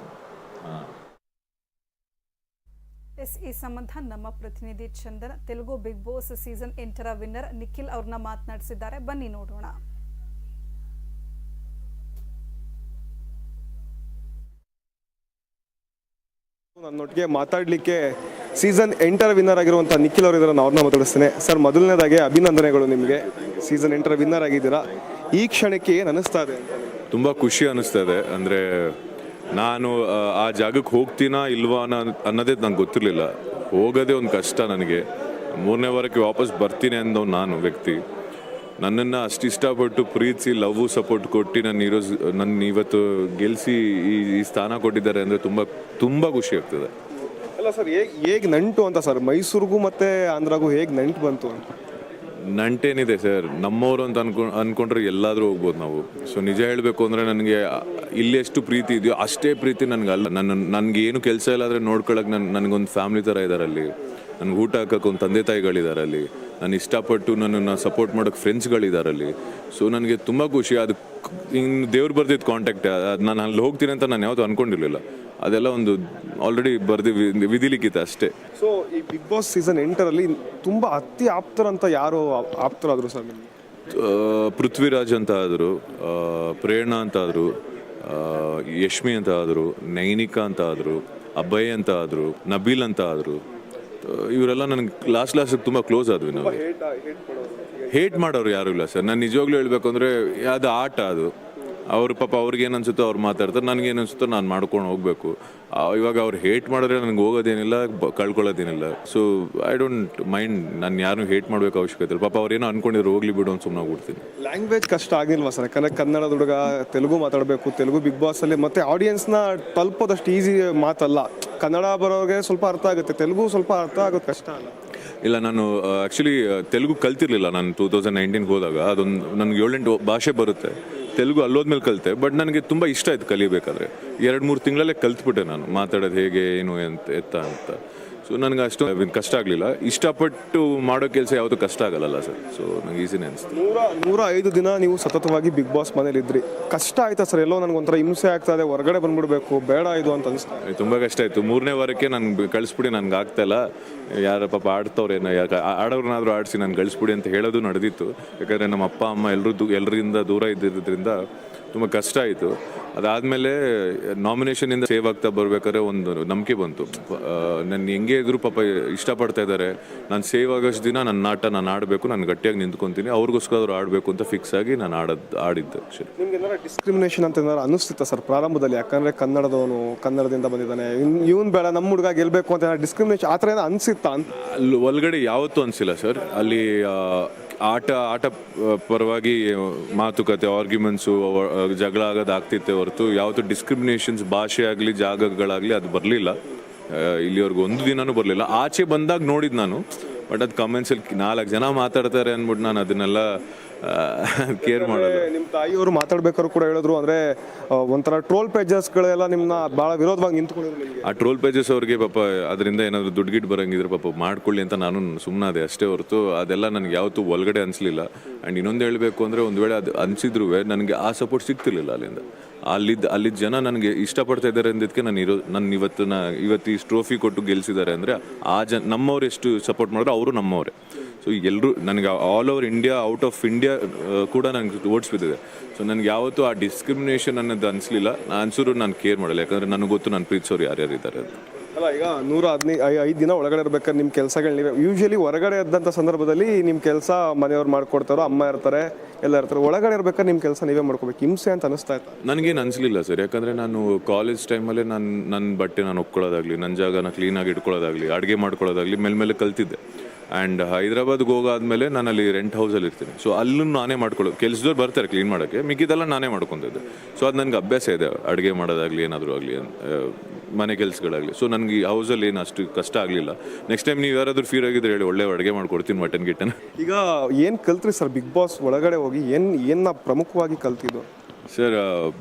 ಎಸ್, ಈ ಸಂಬಂಧ ನಮ್ಮ ಪ್ರತಿನಿಧಿ Chandan, Telugu Bigg Boss season ಎಂಟರ ವಿನ್ನರ್ ನಿಖಿಲ್ ಅವ್ರನ್ನ ಮಾತನಾಡಿಸಿದ್ದಾರೆ. ಬನ್ನಿ ನೋಡೋಣ. ನನ್ನೊಟ್ಟಿಗೆ ಮಾತಾಡಲಿಕ್ಕೆ ಸೀಸನ್ ಎಂಟರ ವಿನ್ನರ್ ಆಗಿರುವಂಥ ನಿಖಿಲ್ ಅವರು ನಾನು ಅವ್ರನ್ನ ಮಾತಾಡಿಸ್ತೇನೆ. ಸರ್ ಮೊದಲನೇದಾಗಿ ಅಭಿನಂದನೆಗಳು ನಿಮಗೆ. ಸೀಸನ್ ಎಂಟರ ವಿನ್ನರ್ ಆಗಿದ್ದೀರಾ? ಈ ಕ್ಷಣಕ್ಕೆ ಏನು ಅನಿಸ್ತಾ ಇದೆ? ತುಂಬ ಖುಷಿ ಅನಿಸ್ತದೆ ಅಂದರೆ ನಾನು ಆ, ಜಾಗಕ್ಕೆ ಹೋಗ್ತೀನಾ ಇಲ್ವಾ ಅನ್ನೋ ಅನ್ನೋದೇ ನಂಗೆ ಗೊತ್ತಿರಲಿಲ್ಲ. ಹೋಗೋದೇ ಒಂದು ಕಷ್ಟ ನನಗೆ. ಮೂರನೇ ವಾರಕ್ಕೆ ವಾಪಸ್ ಬರ್ತೀನಿ ಅಂದವ್ ನಾನು ವ್ಯಕ್ತಿ. ನನ್ನನ್ನು ಅಷ್ಟು ಇಷ್ಟಪಟ್ಟು ಪ್ರೀತಿಸಿ ಲವ್ ಸಪೋರ್ಟ್ ಕೊಟ್ಟು ನನ್ನ ಇರೋ ನನ್ನ ಇವತ್ತು ಗೆಲ್ಲಿಸಿ ಈ ಈ ಸ್ಥಾನ ಕೊಟ್ಟಿದ್ದಾರೆ ಅಂದರೆ ತುಂಬ ತುಂಬ ಖುಷಿ ಆಗ್ತದೆ. ಅಲ್ಲ ಸರ್ ಹೇಗೆ ಹೇಗೆ ನಂಟು ಅಂತ ಸರ್? ಮೈಸೂರಿಗೂ ಮತ್ತು ಆಂಧ್ರಗೂ ಹೇಗೆ ನಂಟು ಬಂತು ಅಂತ? ನಂಟೇನಿದೆ ಸರ್. ನಮ್ಮವರು ಅಂತ ಅನ್ಕೊ ಅಂದ್ಕೊಂಡ್ರೆ ಎಲ್ಲಾದರೂ ಹೋಗ್ಬೋದು ನಾವು. ಸೊ ನಿಜ ಹೇಳಬೇಕು ಅಂದರೆ ನನಗೆ ಇಲ್ಲಿ ಎಷ್ಟು ಪ್ರೀತಿ ಇದೆಯೋ ಅಷ್ಟೇ ಪ್ರೀತಿ ನನಗೆ ಅಲ್ಲ. ನನ್ನ ನನಗೆ ಏನು ಕೆಲಸ ಇಲ್ಲ ಆದರೆ ನೋಡ್ಕೊಳ್ಳೋಕೆ ನನ್ನ ನನಗೊಂದು ಫ್ಯಾಮ್ಲಿ ಥರ ಇದ್ದಾರೆ ಅಲ್ಲಿ. ನನಗೆ ಊಟ ಹಾಕೋಕೆ ಒಂದು ತಂದೆ ತಾಯಿಗಳಿದ್ದಾರೆ ಅಲ್ಲಿ. ನಾನು ಇಷ್ಟಪಟ್ಟು ನನ್ನನ್ನು ಸಪೋರ್ಟ್ ಮಾಡೋಕ್ಕೆ ಫ್ರೆಂಡ್ಸ್ಗಳಿದ್ದಾರೆ ಅಲ್ಲಿ ಸೊ ನನಗೆ ತುಂಬ ಖುಷಿ. ಅದು ಇನ್ನು ದೇವ್ರು ಬರ್ದಿದ್ದು ಕಾಂಟ್ಯಾಕ್ಟ್ ನಾನು ಅಲ್ಲಿ ಹೋಗ್ತೀನಿ ಅಂತ ನಾನು ಯಾವತ್ತೂ ಅಂದ್ಕೊಂಡಿರಲಿಲ್ಲ ಅದೆಲ್ಲ ಒಂದು ಆಲ್ರೆಡಿ ಬರ್ದು ವಿಧಿಲಿಕ್ಕಿತ್ತು ಅಷ್ಟೇ. ಸೊ ಈ ಬಿಗ್ ಬಾಸ್ ಸೀಸನ್ ಎಂಟರಲ್ಲಿ ತುಂಬ ಅತಿ ಆಪ್ತರಂತ ಯಾರು ಆಪ್ತರಾದರು ಆಪ್ತರಾದ್ರು ಸರ್ ಪೃಥ್ವಿರಾಜ್ ಅಂತ ಆದರು ಪ್ರೇರಣಾ ಅಂತ ಆದರು ಯಶ್ಮಿ ಅಂತ ಆದರು ನೈನಿಕಾ ಅಂತ ಆದರು ಅಭಯ್ ಅಂತ ಆದರು ನಬೀಲ್ ಅಂತ ಆದರು ಇವರೆಲ್ಲ ನನಗೆ ಲಾಸ್ಟ್ ಲಾಸ್ಟಿಗೆ ತುಂಬ ಕ್ಲೋಸ್ ಆದ್ವಿ ನಾವು. ಹೇಟ್ ಮಾಡೋರು ಯಾರು ಇಲ್ಲ ಸರ್ ನಾನು ನಿಜವಾಗ್ಲೂ ಹೇಳಬೇಕು ಅಂದರೆ ಅದು ಆಟ ಅದು. ಅವ್ರ ಪಾಪ ಅವ್ರಿಗೆ ಏನು ಅನ್ಸುತ್ತೋ ಅವ್ರು ಮಾತಾಡ್ತಾರೆ ನನಗೇನು ಅನಿಸುತ್ತೋ ನಾನು ಮಾಡ್ಕೊಂಡು ಹೋಗಬೇಕು. ಇವಾಗ ಅವ್ರು ಹೇಟ್ ಮಾಡಿದ್ರೆ ನನಗೆ ಹೋಗೋದೇನಿಲ್ಲ ಕಳ್ಕೊಳ್ಳೋದೇನಿಲ್ಲ. ಸೊ ಐ ಡೋಂಟ್ ಮೈಂಡ್ ನಾನು ಯಾರು ಹೇಟ್ ಮಾಡಬೇಕು ಅವಶ್ಯಕತೆ ಇಲ್ಲ. ಪಾಪ ಅವ್ರೇನೋ ಅನ್ಕೊಂಡಿದ್ರು ಹೋಗ್ಲಿ ಬಿಡು ಅಂತ ಸುಮ್ಮನೆ ಬಿಡ್ತೀನಿ ಲ್ಯಾಂಗ್ವೇಜ್ ಕಷ್ಟ ಆಗಿಲ್ವಾ ಸರ್? ಯಾಕಂದ್ರೆ ಕನ್ನಡದ ಹುಡುಗ ತೆಲುಗು ಮಾತಾಡಬೇಕು ತೆಲುಗು ಬಿಗ್ ಬಾಸ್ ಅಲ್ಲಿ ಮತ್ತೆ ಆಡಿಯನ್ಸ್ನ ತಲುಪೋದಷ್ಟು ಈಸಿ ಮಾತಲ್ಲ. ಕನ್ನಡ ಬರೋರಿಗೆ ಸ್ವಲ್ಪ ಅರ್ಥ ಆಗುತ್ತೆ ತೆಲುಗು ಸ್ವಲ್ಪ ಅರ್ಥ ಆಗೋದು ಕಷ್ಟ ಅಲ್ಲ? ಇಲ್ಲ ನಾನು ಆ್ಯಕ್ಚುಲಿ ತೆಲುಗು ಕಲ್ತಿರ್ಲಿಲ್ಲ. ನಾನು ಟೂ ತೌಸಂಡ್ ನೈನ್ಟೀನ್ಗೆ ಹೋದಾಗ ಅದೊಂದು ನನಗೆ ಏಳೆಂಟು ಭಾಷೆ ಬರುತ್ತೆ. ತೆಲುಗು ಅಲ್ಲೋದ್ಮೇಲೆ ಕಲಿತೆ, ಬಟ್ ನನಗೆ ತುಂಬ ಇಷ್ಟ ಆಯ್ತು ಕಲಿಬೇಕಾದ್ರೆ. ಎರಡು ಮೂರು ತಿಂಗಳಲ್ಲೇ ಕಲ್ತ್ಬಿಟ್ಟೆ ನಾನು, ಮಾತಾಡೋದು ಹೇಗೆ, ಏನು ಅಂತ ಎತ್ತ ಅಂತ. ಸೊ ನನಗೆ ಅಷ್ಟು ಕಷ್ಟ ಆಗಲಿಲ್ಲ. ಇಷ್ಟಪಟ್ಟು ಮಾಡೋ ಕೆಲಸ ಯಾವುದು ಕಷ್ಟ ಆಗಲ್ಲ ಸರ್. ಸೊ ನಂಗೆ ಈಸಿನೇ ಅನಿಸ್ತು. ನೂರ ನೂರ ಐದು ದಿನ ನೀವು ಸತತವಾಗಿ ಬಿಗ್ ಬಾಸ್ ಮನೇಲಿ ಇದ್ರಿ. ಕಷ್ಟ ಆಯ್ತಾ ಸರ್? ಎಲ್ಲೋ ನನಗೊಂಥರ ಹಿಂಸೆ ಆಗ್ತಾ ಇದೆ ಹೊರಗಡೆ ಬಂದ್ಬಿಡ್ಬೇಕು ಬೇಡ ಇದು ಅಂತ ಅನಿಸ್ತು ತುಂಬ ಕಷ್ಟ ಆಯಿತು. ಮೂರನೇ ವಾರಕ್ಕೆ ನಾನು ಕಳಿಸ್ಬಿಡಿ ನನ್ಗೆ ಇಲ್ಲ. ಯಾರ ಪಾಪ ಆಡ್ತವ್ರೇನೋ ಯಾಕೆ ಆಡೋರ್ನಾದ್ರೂ ಆಡಿಸಿ ನಾನು ಕಳಿಸ್ಬಿಡಿ ಅಂತ ಹೇಳೋದು ನಡೆದಿತ್ತು. ಯಾಕಂದರೆ ನಮ್ಮ ಅಪ್ಪ ಅಮ್ಮ ಎಲ್ಲರೂ ಎಲ್ಲರಿಂದ ದೂರ ಇದ್ದಿದ್ದರಿಂದ ತುಂಬ ಕಷ್ಟ ಆಯಿತು. ಅದಾದಮೇಲೆ ನಾಮಿನೇಷನಿಂದ ಸೇವ್ ಆಗ್ತಾ ಬರಬೇಕಾದ್ರೆ ಒಂದು ನಂಬಿಕೆ ಬಂತು. ನನ್ನ ಹೆಂಗೆ ಇದ್ರು ಪಾಪ ಇಷ್ಟಪಡ್ತಾ ಇದ್ದಾರೆ. ನಾನು ಸೇವ್ ಆಗೋಷ್ಟು ದಿನ ನನ್ನ ನಾಟ ನಾನು ಆಡಬೇಕು ನಾನು ಗಟ್ಟಿಯಾಗಿ ನಿಂತ್ಕೊತೀನಿ ಅವ್ರಿಗೋಸ್ಕರ ಆಡಬೇಕು ಅಂತ ಫಿಕ್ಸ್ ಆಗಿ ನಾನು ಆಡೋದು ಆಡಿದ್ದೆ ನಿಮ್ಗೆ ಏನಾರ ಡಿಸ್ಕ್ರಿಮಿನೇಷನ್ ಅಂತ ಏನಾರು ಅನಿಸ್ತಿತ್ತ ಸರ್ ಪ್ರಾರಂಭದಲ್ಲಿ? ಯಾಕಂದರೆ ಕನ್ನಡದವನು ಕನ್ನಡದಿಂದ ಬಂದಿದ್ದಾನೆ. ಇವನು ಬೇಡ ನಮ್ಮ ಹುಡುಗ ಗೆಲ್ಲಬೇಕು ಅಂತ ಡಿಸ್ಕ್ರಿಮಿನೇಷನ್ ಆ ಥರ ಏನೋ ಅನಿಸಿತ್ತಾ? ಅಂತ ಅಲ್ಲಿ ಒಳಗಡೆ ಯಾವತ್ತೂ ಅನಿಸಿಲ್ಲ ಸರ್. ಅಲ್ಲಿ ಆಟ ಆಟ ಪರವಾಗಿ ಮಾತುಕತೆ ಆರ್ಗ್ಯುಮೆಂಟ್ಸು ಜಗಳ ಆಗೋದು ಆಗ್ತಿತ್ತೆ ಹೊರತು ಯಾವತ್ತೂ ಡಿಸ್ಕ್ರಿಮಿನೇಷನ್ಸ್ ಭಾಷೆ ಆಗಲಿ ಜಾಗಗಳಾಗಲಿ ಅದು ಬರಲಿಲ್ಲ. ಇಲ್ಲಿವರೆಗೂ ಒಂದು ದಿನನೂ ಬರಲಿಲ್ಲ. ಆಚೆ ಬಂದಾಗ ನೋಡಿದ್ದು ನಾನು ಬಟ್ ಅದು ಕಮೆಂಟ್ಸಲ್ಲಿ ನಾಲ್ಕು ಜನ ಮಾತಾಡ್ತಾರೆ ಅಂದ್ಬಿಟ್ಟು ನಾನು ಅದನ್ನೆಲ್ಲ ಕೇರ್ ಮಾಡೋದು ನಿಮ್ಮ ತಾಯಿಯವರು ಮಾತಾಡ್ಬೇಕಾದ್ರು ಕೂಡ ಹೇಳಿದ್ರು ಅಂದರೆ ಒಂಥರ ಟ್ರೋಲ್ ಪೇಜಸ್ಗಳೆಲ್ಲ ನಿಮ್ಮನ್ನ ಭಾಳ ವಿರೋಧವಾಗಿ ನಿಂತ್ಕೊಂಡಿದ್ರು ನಿಮಗೆ. ಆ ಟ್ರೋಲ್ ಪೇಜಸ್ ಅವ್ರಿಗೆ ಪಾಪ ಅದರಿಂದ ಏನಾದರೂ ದುಡ್ಡು ಗಿಡ್ ಬರಂಗಿದ್ರೆ ಪಾಪ ಮಾಡ್ಕೊಳ್ಳಿ ಅಂತ ನಾನು ಸುಮ್ಮನಾದೆ ಅಷ್ಟೇ ಹೊರತು ಅದೆಲ್ಲ ನನಗೆ ಯಾವತ್ತೂ ಒಳಗಡೆ ಅನಿಸ್ಲಿಲ್ಲ. ಆ್ಯಂಡ್ ಇನ್ನೊಂದು ಹೇಳಬೇಕು ಅಂದರೆ ಒಂದು ವೇಳೆ ಅದು ಅನಿಸಿದ್ರು ನನಗೆ ಆ ಸಪೋರ್ಟ್ ಸಿಗ್ತಿರ್ಲಿಲ್ಲ ಅಲ್ಲಿಂದ. ಅಲ್ಲಿದ್ದ ಅಲ್ಲಿದ್ದ ಜನ ನನಗೆ ಇಷ್ಟಪಡ್ತಾ ಇದ್ದಾರೆ ಅಂದಿದ್ದಕ್ಕೆ ನಾನು ಇರೋ ನನ್ನ ಇವತ್ತು ನಾ ಇವತ್ತು ಈ ಟ್ರೋಫಿ ಕೊಟ್ಟು ಗೆಲ್ಸಿದ್ದಾರೆ ಅಂದರೆ ಆ ಜನ ನಮ್ಮವ್ರು ಎಷ್ಟು ಸಪೋರ್ಟ್ ಮಾಡಿದ್ರು ಅವರು ನಮ್ಮವರೇ. ಸೊ ಎಲ್ಲರೂ ನನಗೆ all over India out of India ಕೂಡ ನನಗೆ ಓಟ್ಸ್ ಬಿದ್ದಿದೆ. ಸೊ ನನಗೆ ಯಾವತ್ತೂ ಆ ಡಿಸ್ಕ್ರಿಮಿನೇಷನ್ ಅನ್ನೋದು ಅನಿಸ್ಲಿಲ್ಲ. ನಾನು ಅನ್ಸೋರು ನಾನು ಕೇರ್ ಮಾಡಲ್ಲ. ಯಾಕಂದರೆ ನನಗೆ ಗೊತ್ತು ನಾನು ಪ್ರೀತಿಸೋರು ಯಾರ್ಯಾರು ಇದ್ದಾರೆ ಅಂತ. ಅಲ್ಲ, ಈಗ ನೂರ ಹದಿನೈದು ಐದು ದಿನ ಒಳಗಡೆ ಇರ್ಬೇಕಾದ್ರೆ ನಿಮ್ಮ ಕೆಲಸಗಳು ನೀವೇ. ಯೂಶಲಿ ಹೊರಗಡೆ ಇದ್ದಂಥ ಸಂದರ್ಭದಲ್ಲಿ ನಿಮ್ಮ ಕೆಲಸ ಮನೆಯವ್ರು ಮಾಡ್ಕೊಡ್ತಾರೋ, ಅಮ್ಮ ಇರ್ತಾರೆ, ಎಲ್ಲ ಇರ್ತಾರೆ. ಒಳಗಡೆ ಇರ್ಬೇಕಾದ್ರೆ ನಿಮ್ಮ ಕೆಲಸ ನೀವೇ ಮಾಡ್ಕೋಬೇಕು. ಹಿಂಸೆ ಅಂತ ಅನಿಸ್ತಾ ಇತ್ತು? ನನಗೇನು ಅನಿಸ್ಲಿಲ್ಲ ಸರ್. ಯಾಕಂದರೆ ನಾನು ಕಾಲೇಜ್ ಟೈಮಲ್ಲೇ ನಾನು ನನ್ನ ಬಟ್ಟೆ ನಾನು ಒಪ್ಕೊಳ್ಳೋದಾಗಲಿ ನನ್ನ ಜಾಗನ ಕ್ಲೀನಾಗಿ ಇಟ್ಕೊಳ್ಳೋದಾಗಲಿ, ಅಡುಗೆ ಮಾಡ್ಕೊಳ್ಳೋದಾಗಲಿ, ಮೇಲೆ ಮೇಲೆ ಕಲ್ತಿದ್ದೆ. ಆ್ಯಂಡ್ ಹೈದ್ರಾಬಾದ್ಗೆ ಹೋಗಾದ್ಮೇಲೆ ನಾನು ಅಲ್ಲಿ ರೆಂಟ್ ಹೌಸಲ್ಲಿ ಇರ್ತೀನಿ. ಸೊ ಅಲ್ಲೂ ನಾನೇ ಮಾಡ್ಕೊಳ್ಳೋದು ಕೆಲಸದವ್ರು ಬರ್ತಾರೆ ಕ್ಲೀನ್ ಮಾಡೋಕ್ಕೆ. ಮಿಕ್ಕಿದೆಲ್ಲ ನಾನೇ ಮಾಡ್ಕೊತಿದ್ದೆ. ಸೊ ಅದು ನನಗೆ ಅಭ್ಯಾಸ ಇದೆ. ಅಡುಗೆ ಮಾಡೋದಾಗಲಿ ಏನಾದರೂ ಆಗಲಿ ಮನೆ ಕೆಲಸಗಳಾಗಲಿ. ಸೊ ನನಗೆ ಈ ಹೌಸಲ್ಲಿ ಏನು ಅಷ್ಟು ಕಷ್ಟ ಆಗಲಿಲ್ಲ. ನೆಕ್ಸ್ಟ್ ಟೈಮ್ ನೀವು ಯಾರಾದರೂ ಫೀರ್ ಆಗಿದ್ರೆ ಹೇಳಿ ಒಳ್ಳೆ ಅಡುಗೆ ಮಾಡ್ಕೊಡ್ತೀನಿ ಮಟನ್ ಗಿಟನ್ ಈಗ ಏನು ಕಲ್ತ್ರಿ ಸರ್ ಬಿಗ್ ಬಾಸ್ ಒಳಗಡೆ ಹೋಗಿ ಏನು ಏನು ಪ್ರಮುಖವಾಗಿ ಕಲ್ತಿದ್ದು? ಸರ್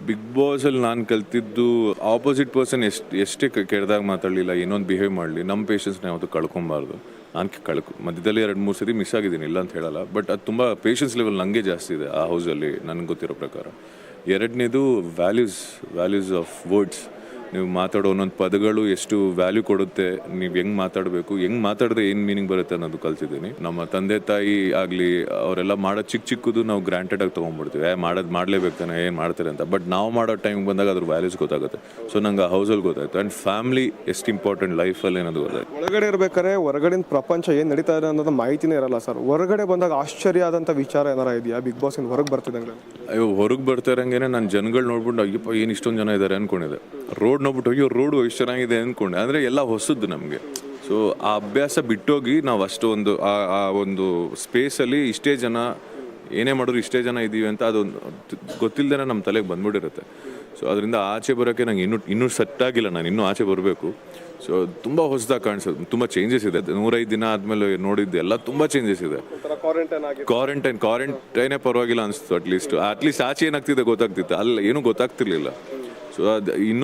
ಬಿಗ್ ಬಾಸಲ್ಲಿ ನಾನು ಕಲ್ತಿದ್ದು ಆಪೋಸಿಟ್ ಪರ್ಸನ್ ಎಷ್ಟು ಎಷ್ಟೇ ಕೆಡ್ದಾಗ ಮಾತಾಡಲಿಲ್ಲ ಏನೊಂದು ಬಿಹೇವ್ ಮಾಡಲಿ. ನಮ್ಮ ಪೇಷನ್ಸ್ನ ಯಾವುದು ಕಳ್ಕೊಬಾರ್ದು. ನಾನು ಕಳ್ಕೊ ಮಧ್ಯದಲ್ಲಿ ಎರಡು ಮೂರು ಸರಿ ಮಿಸ್ ಆಗಿದ್ದೀನಿ ಇಲ್ಲ ಅಂತ ಹೇಳಲ್ಲ. ಬಟ್ ಅದು ತುಂಬ ಪೇಷನ್ಸ್ ಲೆವೆಲ್ ನನಗೆ ಜಾಸ್ತಿ ಇದೆ ಆ ಹೌಸಲ್ಲಿ ನನಗೆ ಗೊತ್ತಿರೋ ಪ್ರಕಾರ. ಎರಡನೇದು ವ್ಯಾಲ್ಯೂಸ್ ವ್ಯಾಲ್ಯೂಸ್ ಆಫ್ ವರ್ಡ್ಸ್ ನೀವು ಮಾತಾಡೋ ಒಂದೊಂದು ಪದಗಳು ಎಷ್ಟು ವ್ಯಾಲ್ಯೂ ಕೊಡುತ್ತೆ ನೀವು ಹೆಂಗೆ ಮಾತಾಡಬೇಕು ಹೆಂಗೆ ಮಾತಾಡಿದ್ರೆ ಏನು ಮೀನಿಂಗ್ ಬರುತ್ತೆ ಅನ್ನೋದು ಕಲ್ತಿದ್ದೀನಿ ನಮ್ಮ ತಂದೆ ತಾಯಿ ಆಗಲಿ ಅವರೆಲ್ಲ ಮಾಡೋ ಚಿಕ್ಕ ಚಿಕ್ಕದು ನಾವು ಗ್ರಾಂಟೆಡ್ ಆಗಿ ತೊಗೊಂಡ್ಬಿಡ್ತೀವಿ. ಏ ಮಾಡೋದು ಮಾಡಲೇಬೇಕು ತಾನೆ ಏನು ಮಾಡ್ತಾರೆ ಅಂತ. ಬಟ್ ನಾವು ಮಾಡೋ ಟೈಮ್ಗೆ ಬಂದಾಗ ಅದ್ರ ವ್ಯಾಲ್ಯೂಸ್ ಗೊತ್ತಾಗುತ್ತೆ. ಸೊ ನಂಗೆ ಹೌಸಲ್ಲಿ ಗೊತ್ತಾಯಿತು. ಆ್ಯಂಡ್ ಫ್ಯಾಮಿಲಿ ಎಷ್ಟು ಇಂಪಾರ್ಟೆಂಟ್ ಲೈಫಲ್ಲಿ ಏನದು ಗೊತ್ತಾಯ್ತು. ಒಳಗಡೆ ಇರಬೇಕಾದ್ರೆ ಹೊರಗಡೆನ ಪ್ರಪಂಚ ಏನು ನಡೀತಾ ಇದೆ ಅನ್ನೋದು ಮಾಹಿತಿನೇ ಇರಲ್ಲ ಸರ್. ಹೊರಗಡೆ ಬಂದಾಗ ಆಶ್ಚರ್ಯ ಆದಂಥ ವಿಚಾರ ಏನಾರ ಇದೆಯಾ? ಬಿಗ್ ಬಾಸ್ ಇನ್ ಹೊರಗೆ ಬರ್ತಿದ್ದಂಗೆ? ಅಯ್ಯೋ ಹೊರಗೆ ಬರ್ತಾ ಇರಂಗೇನೆ ನಾನು ಜನಗಳು ನೋಡ್ಬಿಟ್ಟು ಅಯ್ಯಪ್ಪ ಏನು ಇಷ್ಟೊಂದು ಜನ ಇದ್ದಾರೆ ಅನ್ಕೊಂಡಿದ್ದೆ. ರೋಡ್ ನೋಡ್ಬಿಟ್ಟು ಹೋಗಿ ರೋಡು ಎಷ್ಟು ಚೆನ್ನಾಗಿದೆ ಅಂದ್ಕೊಂಡೆ. ಅಂದರೆ ಎಲ್ಲ ಹೊಸದು ನಮಗೆ. ಸೊ ಆ ಅಭ್ಯಾಸ ಬಿಟ್ಟೋಗಿ ನಾವು ಅಷ್ಟು ಒಂದು ಆ ಒಂದು ಸ್ಪೇಸಲ್ಲಿ ಇಷ್ಟೇ ಜನ ಏನೇ ಮಾಡಿದ್ರು ಇಷ್ಟೇ ಜನ ಇದ್ದೀವಿ ಅಂತ ಅದೊಂದು ಗೊತ್ತಿಲ್ಲದೇ ನಮ್ಮ ತಲೆಗೆ ಬಂದ್ಬಿಟ್ಟಿರುತ್ತೆ. ಸೊ ಅದರಿಂದ ಆಚೆ ಬರೋಕ್ಕೆ ನಂಗೆ ಇನ್ನೂ ಇನ್ನೂ ಸೆಟ್ ಆಗಿಲ್ಲ. ನಾನು ಇನ್ನೂ ಆಚೆ ಬರಬೇಕು. ಸೊ ತುಂಬ ಹೊಸದಾಗಿ ಕಾಣಿಸೋದು ತುಂಬ ಚೇಂಜಸ್ ಇದೆ. ನೂರೈದು ದಿನ ಆದಮೇಲೆ ನೋಡಿದ್ದು ಎಲ್ಲ ತುಂಬ ಚೇಂಜಸ್ ಇದೆ. ಕ್ವಾರಂಟೈನ್ ಕ್ವಾರಂಟೈನೇ ಪರವಾಗಿಲ್ಲ ಅನಿಸ್ತು ಅಟ್ಲೀಸ್ಟ್ ಅಟ್ಲೀಸ್ಟ್ ಆಚೆ ಏನಾಗ್ತಿದೆ ಗೊತ್ತಾಗ್ತಿತ್ತು. ಅಲ್ಲ ಏನೂ ಗೊತ್ತಾಗ್ತಿರ್ಲಿಲ್ಲ. ಸೊ ಅದು ಇನ್ನೂ